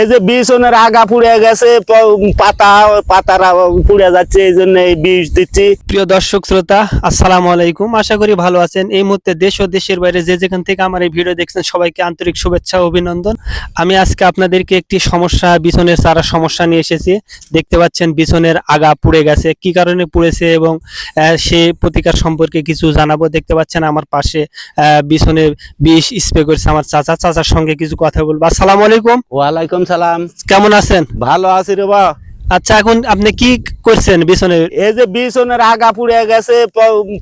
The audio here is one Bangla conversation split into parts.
এই যে বিছনের আগা পুড়ে গেছে পাতা পাতারা পুড়ে যাচ্ছে এই জন্য এই বিষ দিচ্ছি। প্রিয় দর্শক শ্রোতা আসসালামু আলাইকুম। আশা করি ভালো আছেন। এই মুহূর্তে দেশ ও দেশের বাইরে যে যেখান থেকে আমার এই ভিডিও দেখছেন সবাইকে আন্তরিক শুভেচ্ছা ও অভিনন্দন। আমি আজকে আপনাদেরকে একটি সমস্যা বিছনের চারা সমস্যা নিয়ে এসেছি। দেখতে পাচ্ছেন বিছনের আগা পুড়ে গেছে। কি কারণে পুড়েছে এবং সে প্রতিকার সম্পর্কে কিছু জানাব। দেখতে পাচ্ছেন আমার পাশে আহ, বিছনে বিষ স্প্রে করেছে আমার চাচা। চাচার সঙ্গে কিছু কথা বলব। আসসালামু আলাইকুম। ওয়ালাইকুম সালাম। কেমন আছেন? ভালো আছি রে বা। আচ্ছা এখন আপনি কি করছেন বিছনে এই যে বিছনের আগা পুড়ে গেছে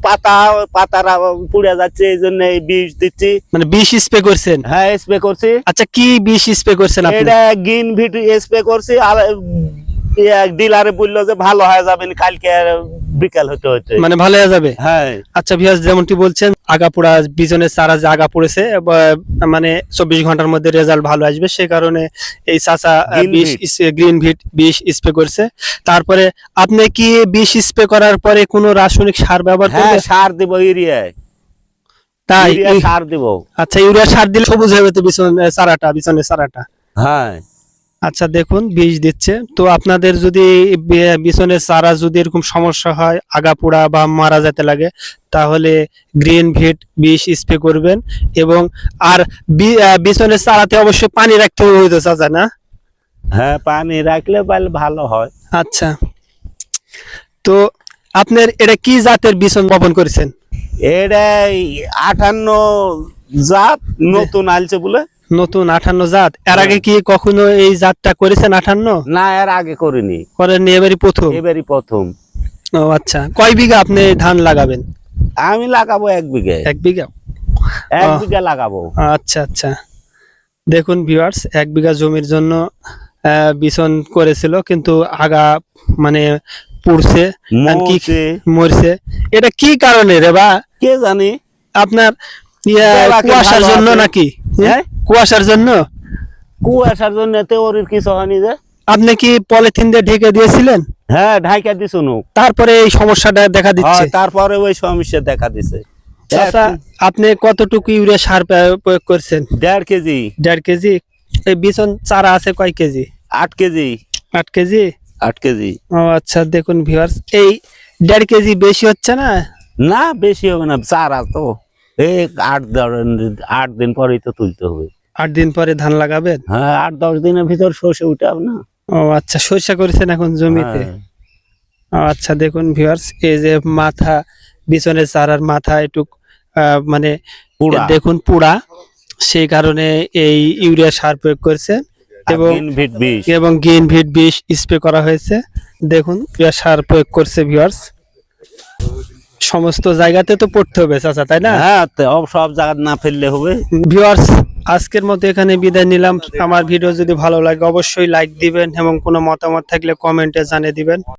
পাতা পাতারা পুড়ে যাচ্ছে এই জন্য এই বিষ দিচ্ছি। মানে বিষ স্প্রে করছেন? হ্যাঁ স্প্রে করছি। আচ্ছা কি বিষ স্প্রে করছেন আপনি? এটা গ্রিন ভিট স্প্রে করছি আর ডিলারে বলল যে ভালো হয়ে যাবেন কালকে বিকাল হতে হতে। মানে ভালো হয়ে যাবে? হ্যাঁ। আচ্ছা ভিয়াস যেমনটি বলছেন আগা পোড়া বিজনের চারা যে আগা পড়েছে মানে চব্বিশ ঘণ্টার মধ্যে রেজাল্ট ভালো আসবে। সে কারণে এই Green বিষ গ্রিন ভিট বিষ স্প্রে করছে। তারপরে আপনি কি বিষ স্প্রে করার পরে কোনো রাসায়নিক সার ব্যবহার হ্যাঁ করবেন? সার দিব ইউরিয়ায় তাই? সার দিব। আচ্ছা ইউরিয়া সার দিলে সবুজ হবে তো বিছন চারাটা বিছনের চারাটা হ্যাঁ। আচ্ছা দেখুন বীজ দিচ্ছে। তো আপনাদের যদি বিছনের চারা যদি এরকম সমস্যা হয় আগা পোড়া বা মারা যেতে লাগে তাহলে গ্রিন ভিট বিষ স্প্রে করবেন এবং আর বিছনের চারাতে অবশ্যই পানি রাখতে হইতো চাচা না? হ্যাঁ পানি রাখলে পারলে ভালো হয়। আচ্ছা। তো আপনার এটা কি জাতের বিছন বপন করেছেন? এটা আটান্ন জাত নতুন আলছে বলে। নতুন আঠান্ন জাত। এর আগে কি কখনো এই জাতটা করেছেন আঠান্ন? না এর আগে করিনি। করেননি এবারই প্রথম? এবারই প্রথম। ও আচ্ছা। কয় বিঘা আপনি ধান লাগাবেন? আমি লাগাবো এক বিঘে। এক বিঘা? এক বিঘা লাগাবো। আচ্ছা আচ্ছা। দেখুন ভিউয়ার্স এক বিঘা জমির জন্য বিছন করেছিল কিন্তু আগা মানে পুড়ছে মরছে, এটা কি কারণে রে বা? কে জানি? আপনার ইয়া, কুয়াশার জন্য নাকি? হ্যাঁ? কুয়াশার জন্য? কুয়াশার জন্য তেওরির কিছু হয়নি যে। আপনি কি পলিথিন দিয়ে ঢেকে দিয়েছিলেন? হ্যাঁ ঢাকা দিছো নু। তারপরে এই সমস্যাটা দেখা দিচ্ছে। তারপরে ওই সমস্যা দেখা দিছে। চাচা আপনি কতটুকু ইউরিয়া সার প্রয়োগ- করছেন? দেড় কেজি। দেড় কেজি? এই বিছন চারা আছে কয় কেজি? আট কেজি। আট কেজি? আট কেজি। ও আচ্ছা দেখুন ভিউয়ার্স এই দেড় কেজি বেশি হচ্ছে না? না বেশি হবে না চারা তো। এই আট আট দিন পরেই তো তুলতে হবে। আট দিন পরে ধান লাগাবেন হ্যাঁ আট দশ দিনের ভিতর সর্ষে উঠাব না। ও আচ্ছা সরিষা করেছেন এখন জমিতে? হ্যাঁ। আচ্ছা দেখুন ভিউয়ার্স এই যে মাথা বিছনের চারার মাথা একটু মানে দেখুন পুরা সেই কারণে এই ইউরিয়া সার প্রয়োগ করেছেন এবং বিশ এবং গ্রিন ভিট বিষ স্প্রে করা হয়েছে। দেখুন ইউরিয়া সার প্রয়োগ করছে ভিউয়ার্স সমস্ত জায়গাতে তো পড়তে হবে চাচা তাই না? হ্যাঁ সব জায়গা না ফেললে হবে। ভিউয়ার্স আজকের মতো এখানে বিদায় নিলাম। আমার ভিডিও যদি ভালো লাগে, অবশ্যই লাইক দিবেন এবং কোনো মতামত থাকলে কমেন্টে জানিয়ে দিবেন।